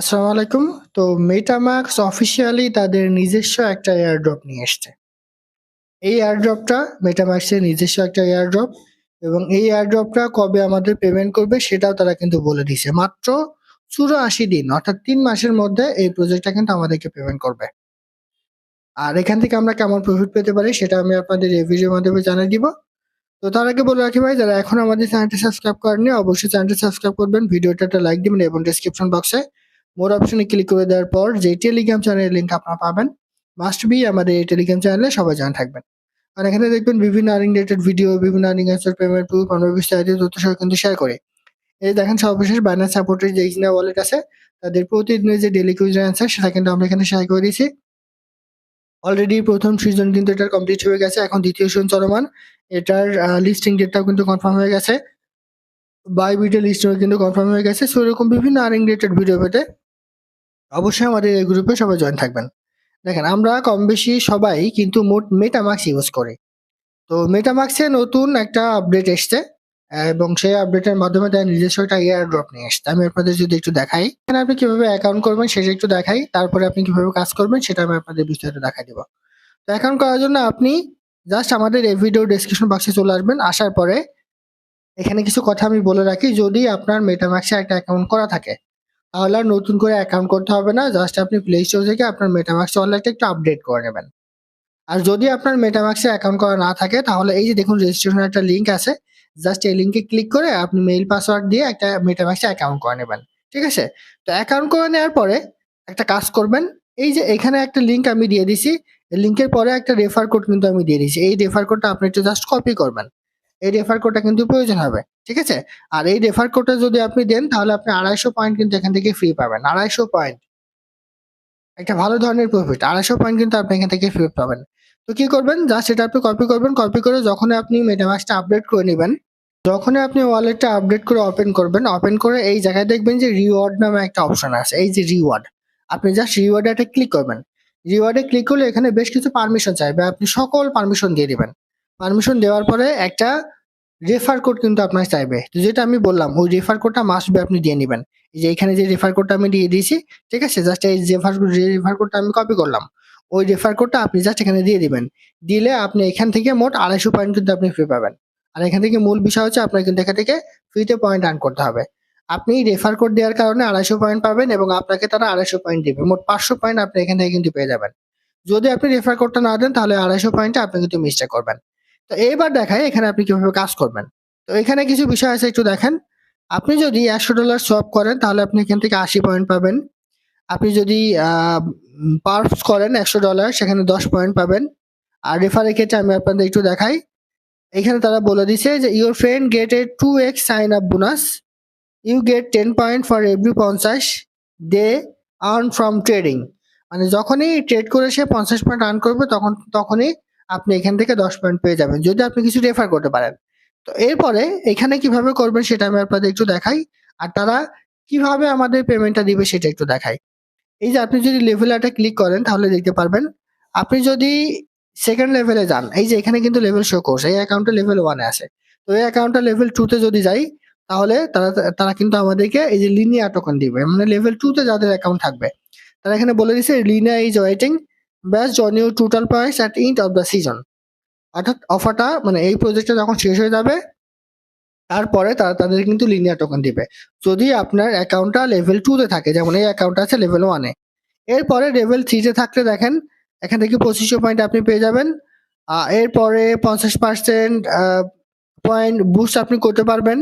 আসসালামু আলাইকুম। তো মেটামাস্ক অফিসিয়ালি তাদের নিজস্ব একটা এয়ারড্রপ নিয়ে এসছে। এই এয়ারড্রপটা মেটামাস্কের নিজস্ব একটা এয়ারড্রপ এবং এই এয়ারড্রপটা কবে আমাদের পেমেন্ট করবে সেটাও তারা কিন্তু বলে দিছে। মাত্র ৮৪ দিন অর্থাৎ তিন মাসের মধ্যে এই প্রজেক্টটা কিন্তু আমাদেরকে পেমেন্ট করবে। আর এখান থেকে আমরা কেমন প্রফিট পেতে পারি সেটা আমি আপনাদের এই ভিডিওর মাধ্যমে জানিয়ে দিব। তো তার আগে বলে রাখি ভাই, যারা এখন আমাদের চ্যানেলটি সাবস্ক্রাইব করেননি, অবশ্যই চ্যানেলটি সাবস্ক্রাইব করবেন। ভিডিওটা একটা লাইক দিবেন এবং ডেসক্রিপশন বক্সে মোর অপশনে ক্লিক করে দেওয়ার পর যে টেলিগ্রাম চ্যানেলের লিঙ্ক আপনারা পাবেন। মাস্ট বি আমাদের এই টেলিগ্রাম চ্যানেলে সবাই জানা থাকবেন। আর এখানে দেখবেন বিভিন্ন আর্নিং রিলেটেড ভিডিও বিভিন্ন আর্নিং অ্যান্সার পেমেন্ট প্রুফ আমরা বিস্তারিত তথ্য সহ কিন্তু শেয়ার করে। এই দেখেন সর্বশেষ বাইন্যান্স সাপোর্টের যে ইজনা ওয়ালেট আছে, তাদের প্রতিদিনের যে ডেলি কুইজের অ্যান্সার সেটা কিন্তু আমরা এখানে শেয়ার করে দিয়েছি। অলরেডি প্রথম সিজন কিন্তু এটার কমপ্লিট হয়ে গেছে, এখন দ্বিতীয় সিজন চলমান। এটার লিস্টিং ডেটটাও কিন্তু কনফার্ম হয়ে গেছে। বাই ভিডিও লিস্টিংও কিন্তু কনফার্ম হয়ে গেছে। সো এরকম বিভিন্ন আর্নিং রিলেটেড ভিডিও পেতে অবশ্যই আমাদের এই গ্রুপে সবাই জয়েন থাকবেন। দেখেন, আমরা কম বেশি সবাই কিন্তু মোট মেটামাক্স ইউজ করি। তো মেটামাক্সে নতুন একটা আপডেট এসছে, এবং সেই আপডেটের মাধ্যমে তার নিজস্ব একটা এয়ার ড্রপ নিয়ে এসছে। আমি আপনাদের যদি একটু দেখাই, এখানে আপনি কীভাবে অ্যাকাউন্ট করবেন সেটা একটু দেখাই, তারপরে আপনি কীভাবে কাজ করবেন সেটা আমি আপনাদের বিস্তারিত দেখাই দিব। তো অ্যাকাউন্ট করার জন্য আপনি জাস্ট আমাদের এই ভিডিও ডেসক্রিপশন বক্সে চলে আসবেন। আসার পরে এখানে কিছু কথা আমি বলে রাখি, যদি আপনার মেটামাক্সে একটা অ্যাকাউন্ট করা থাকে, তাহলে আর নতুন করে অ্যাকাউন্ট করতে হবে না জাস্ট আপনি প্লে স্টোর থেকে আপনার মেটামাক্স ওয়ালেটটা একটু আপডেট করে নেবেন। আর যদি আপনার মেটামাক্সে অ্যাকাউন্ট করা না থাকে, তাহলে এই যে দেখুন রেজিস্ট্রেশনের একটা লিঙ্ক আছে জাস্ট এই লিঙ্কে ক্লিক করে আপনি মেইল পাসওয়ার্ড দিয়ে একটা মেটামাক্সে অ্যাকাউন্ট করে নেবেন, ঠিক আছে? তো অ্যাকাউন্ট করে নেওয়ার পরে একটা কাজ করবেন, এই যে এখানে একটা লিঙ্ক আমি দিয়ে দিছি লিঙ্কের পরে একটা রেফার কোড কিন্তু আমি দিয়ে দিয়েছি এই রেফার কোডটা আপনি একটু জাস্ট কপি করবেন। এই রেফার কোডটা কিন্তু প্রয়োজন হবে, ঠিক আছে? আর এই রেফার কোডটা যদি আপনি দেন, তাহলে আপনি আড়াইশো পয়েন্ট কিন্তু এখান থেকে ফ্রি পাবেন, আড়াইশো পয়েন্ট একটা ভালো ধরনের প্রফিট আড়াইশো পয়েন্ট কিন্তু আপনি এখান থেকে ফ্রি পাবেন। তো কি করবেন? জাস্ট সেটা আপনি কপি করবেন কপি করে যখন আপনি মেটামাক্সটা আপডেট করে নেবেন যখন আপনি ওয়ালেটটা আপডেট করে ওপেন করবেন ওপেন করে এই জায়গায় দেখবেন যে রিওয়ার্ড নামে একটা অপশন আছে, এই যে রিওয়ার্ড আপনি জাস্ট রিওয়ার্ডে একটা ক্লিক করবেন। রিওয়ার্ডে ক্লিক করলে এখানে বেশ কিছু পারমিশন চাইবে, আপনি সকল পারমিশন দিয়ে দিবেন। পারমিশন দেওয়ার পরে একটা রেফার কোড কিন্তু আপনার চাইবে। তো যেটা আমি বললাম, ওই রেফার কোডটা মাস্ট বি আপনি দিয়ে নেবেন। এই যে এখানে যে রেফার কোডটা আমি দিয়ে দিয়েছি, ঠিক আছে? জাস্ট এই রেফার যে রেফার কোডটা আমি কপি করলাম, ওই রেফার কোডটা আপনি জাস্ট এখানে দিয়ে দিবেন। দিলে আপনি এখান থেকে মোট আড়াইশো পয়েন্ট কিন্তু আপনি ফ্রি পাবেন। আর এখান থেকে মূল বিষয় হচ্ছে আপনার কিন্তু এখান থেকে ফ্রিতে পয়েন্ট আর্ন করতে হবে। আপনি রেফার কোড দেওয়ার কারণে আড়াইশো পয়েন্ট পাবেন এবং আপনাকে তারা আড়াইশো পয়েন্ট দেবে। মোট পাঁচশো পয়েন্ট আপনি এখান থেকে কিন্তু পেয়ে যাবেন। যদি আপনি রেফার কোডটা না দেন, তাহলে আড়াইশো পয়েন্টে আপনি কিন্তু মিসটা করবেন। তো এইবার দেখায় এখানে আপনি কীভাবে কাজ করবেন। তো এখানে কিছু বিষয় আছে, একটু দেখেন। আপনি যদি একশো ডলার সোয়াপ করেন, তাহলে আপনি এখান থেকে আশি পয়েন্ট পাবেন। আপনি যদি পার্ফস করেন একশো ডলার, সেখানে দশ পয়েন্ট পাবেন। আর রেফারের ক্ষেত্রে আমি আপনাদের একটু দেখাই। এখানে তারা বলে দিছে যে your friend get a two x sign up bonus you get ten point for every পঞ্চাশ দে আর্ন ফ্রম ট্রেডিং মানে যখনই ট্রেড করে সে পঞ্চাশ পয়েন্ট আর্ন করবে, তখন, তখনই আপনি এখান থেকে দশ পয়েন্ট পেয়ে যাবেন, যদি আপনি কিছু রেফার করতে পারেন। তো এরপরে এখানে কীভাবে করবেন সেটা আমি আপনাদের একটু দেখাই, আর তারা কীভাবে আমাদের পেমেন্টটা দিবে সেটা একটু দেখাই। এই যে আপনি যদি লেভেল একটা ক্লিক করেন, তাহলে দেখতে পারবেন, আপনি যদি সেকেন্ড লেভেলে যান, এই যে এখানে কিন্তু লেভেল শো করছে এই অ্যাকাউন্টটা লেভেল ওয়ানে আছে। তো এই অ্যাকাউন্টটা লেভেল টুতে যদি যাই, তাহলে তারা তারা কিন্তু আমাদেরকে এই যে লিনিয়া টোকেন দিবে মানে লেভেল টুতে যাদের অ্যাকাউন্ট থাকবে, তারা এখানে বলে দিচ্ছে Linea is weighting based you total points at end of the season অর্থাৎ অফারটা মানে এই প্রজেক্টটা যখন শেষ হয়ে যাবে, তারপরে তারা তাদের কিন্তু লিনিয়ার টোকেন দিবে। যদি আপনার অ্যাকাউন্টটা লেভেল টুতে থাকে, যেমন এই অ্যাকাউন্টটা আছে লেভেল ওয়ানে এরপরে লেভেল থ্রিতে থাকলে দেখেন, এখান থেকে পঁচিশশো পয়েন্ট আপনি পেয়ে যাবেন। এরপরে পঞ্চাশ পার্সেন্ট পয়েন্ট বুস্ট আপনি করতে পারবেন।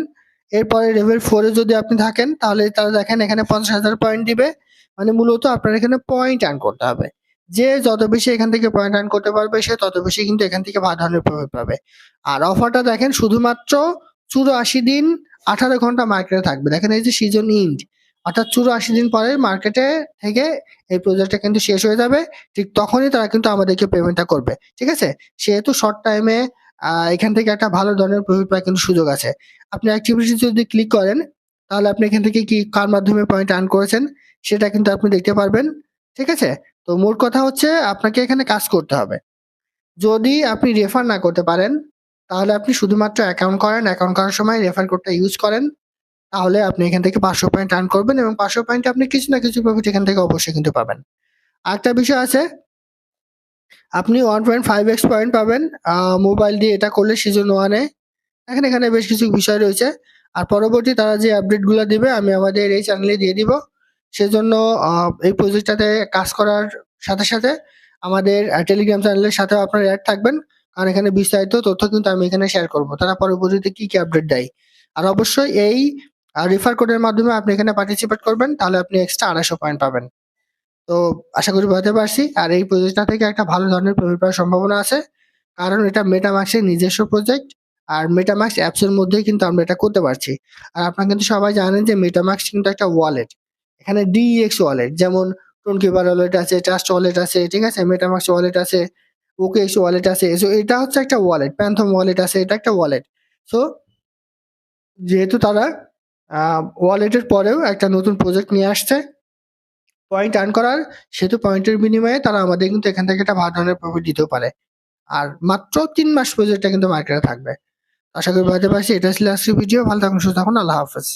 এরপরে লেভেল ফোরে যদি আপনি থাকেন, তাহলে তারা দেখেন এখানে পঞ্চাশ হাজার পয়েন্ট দিবে। মানে মূলত আপনার এখানে পয়েন্ট আর্ন করতে হবে। যে যত বেশি এখান থেকে পয়েন্ট আর্ন করতে পারবে, সে তত বেশি কিন্তু এখান থেকে ভালো ধরনের প্রফিট পাবে। আর অফারটা দেখেন, শুধুমাত্র চুরাশি দিন আঠারো ঘণ্টা মার্কেটে থাকবে। দেখেন এই যে সিজন ইন্ড অর্থাৎ চুরাশি দিন পরে মার্কেটে থেকে এই প্রজেক্টটা কিন্তু শেষ হয়ে যাবে। ঠিক তখনই তারা কিন্তু আমাদেরকে পেমেন্টটা করবে। ঠিক আছে? সেহেতু শর্ট টাইমে এখান থেকে একটা ভালো ধরনের প্রফিট পাওয়ার কিন্তু সুযোগ আছে। আপনি অ্যাক্টিভিটি যদি ক্লিক করেন, তাহলে আপনি এখান থেকে কি কার মাধ্যমে পয়েন্ট আর্ন করেছেন, সেটা কিন্তু আপনি দেখতে পারবেন। ঠিক আছে? তো মোট কথা হচ্ছে আপনাকে এখানে কাজ করতে হবে। যদি আপনি রেফার না করতে পারেন, তাহলে আপনি শুধুমাত্র অ্যাকাউন্ট করেন অ্যাকাউন্ট করার সময় রেফার কোডটা ইউজ করেন, তাহলে আপনি এখান থেকে পাঁচশো পয়েন্ট আর্ন করবেন এবং পাঁচশো পয়েন্টে আপনি কিছু না কিছু প্রফিট এখান থেকে অবশ্যই কিন্তু পাবেন। আরেকটা বিষয় আছে, আপনি one point five x point পাবেন মোবাইল দিয়ে এটা করলে সিজন ওয়ানে এখানে এখানে বেশ কিছু বিষয় রয়েছে, আর পরবর্তী তারা যে আপডেটগুলো দিবে, আমি আমাদের এই চ্যানেলে দিয়ে দিব। সেজন্য এই প্রজেক্টটাতে কাজ করার সাথে সাথে আমাদের টেলিগ্রাম চ্যানেলের সাথেও আপনারা অ্যাড থাকবেন। কারণ এখানে বিস্তারিত তথ্য কিন্তু আমি এখানে শেয়ার করব। তারা পরবর্তীতে কি কি আপডেট দেয়? আর অবশ্যই এই রেফার কোডের মাধ্যমে আপনি এখানে পার্টিসিপেট করবেন, তাহলে আপনি এক্সট্রা আড়াইশো পয়েন্ট পাবেন। তো আশা করি বোঝাতে পারছি। আর এই প্রজেক্টটা থেকে একটা ভালো ধরনের প্রফিট পাওয়ার সম্ভাবনা আছে। কারণ এটা মেটামাক্সের নিজস্ব প্রজেক্ট আর মেটামাক্স অ্যাপসের মধ্যেই কিন্তু আমরা এটা করতে পারছি। আর আপনারা কিন্তু সবাই জানেন যে মেটামাক্স কিন্তু একটা ওয়ালেট এখানে ডিএক্স ওয়ালেট যেমন টোনকিপার ওয়ালেট আছে ট্রাস্ট ওয়ালেট আছে, ঠিক আছে? মেটামাক্স ওয়ালেট আছে ওকে এক্স ওয়ালেট আছে। সো এটা হচ্ছে একটা ওয়ালেট প্যান্থম ওয়ালেট আছে, এটা একটা ওয়ালেট সো যেহেতু তারা ওয়ালেটের পরেও একটা নতুন প্রজেক্ট নিয়ে আসছে পয়েন্ট আর্ন করার, সেহেতু পয়েন্টের বিনিময়ে তারা আমাদের কিন্তু এখান থেকে একটা ভালো ধরনের প্রফিট দিতেও পারে। আর মাত্র তিন মাস প্রজেক্টটা কিন্তু মার্কেটে থাকবে। আশা করি বুঝতে পারছি। এটা ছিল আজকের ভিডিও ভালো থাকুন, সুস্থ থাকুন। আল্লাহ হাফেজ।